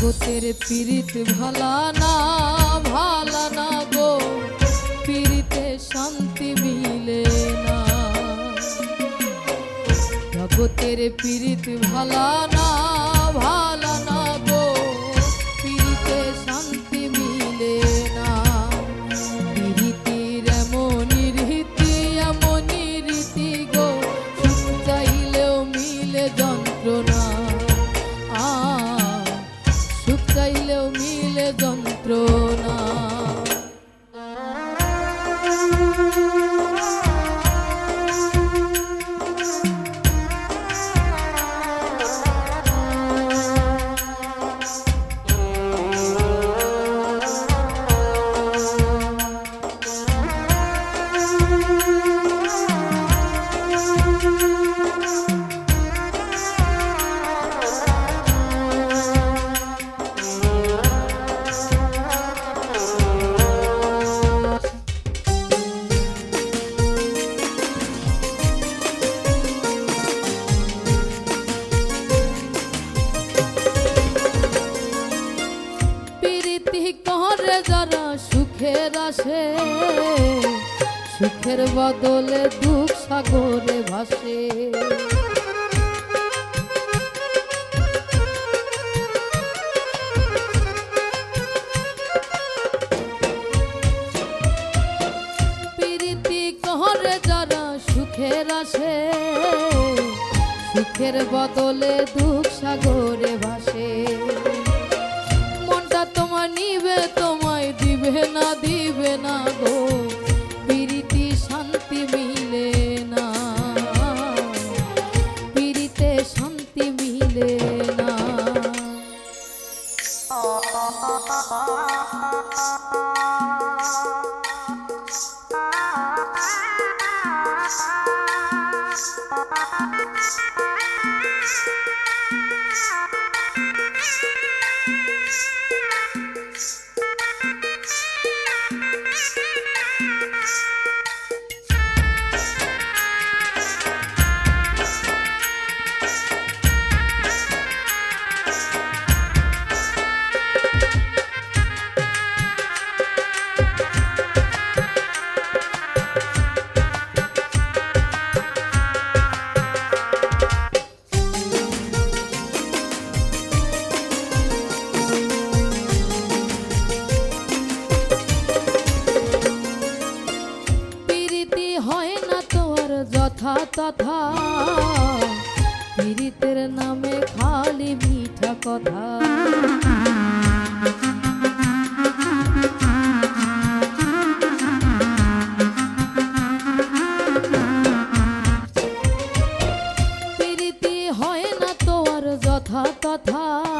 জগতের পীড়িত ভালা না ভালা না গো। পীড়িতে শান্তি মিলে না। জগতের পীড়িত ভালা না ভালা না গো। পীড়িতে শান্তি মিলে না। পীড়িতির এমনই রীতি এমনই রীতি গো। চাইলেও মিলে যন্ত্রণা। মিলে যন্ত্রণা সুখের আসে, সুখের বদলে দুঃখ সাগরে ভাসে। আসে, সুখের বদলে দুঃখ সাগরে ভাসে। মনটা তোমার নিবে, তোমায় দিবে না দিবে না গো। পিরিতি শান্তি মিলে না। পিরিতে শান্তি মিলে না। পিরিতি হয় না তোর যথা তথা। পিরিতের নামে খালি মিঠা কথা। পিরিতি না তোর যথা তথা।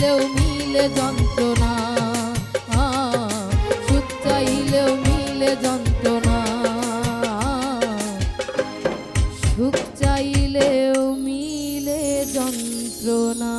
চাইলেও মিলে যন্ত্রণা। সুখ চাইলেও মিলে যন্ত্রণা। সুখ চাইলেও মিলে যন্ত্রণা।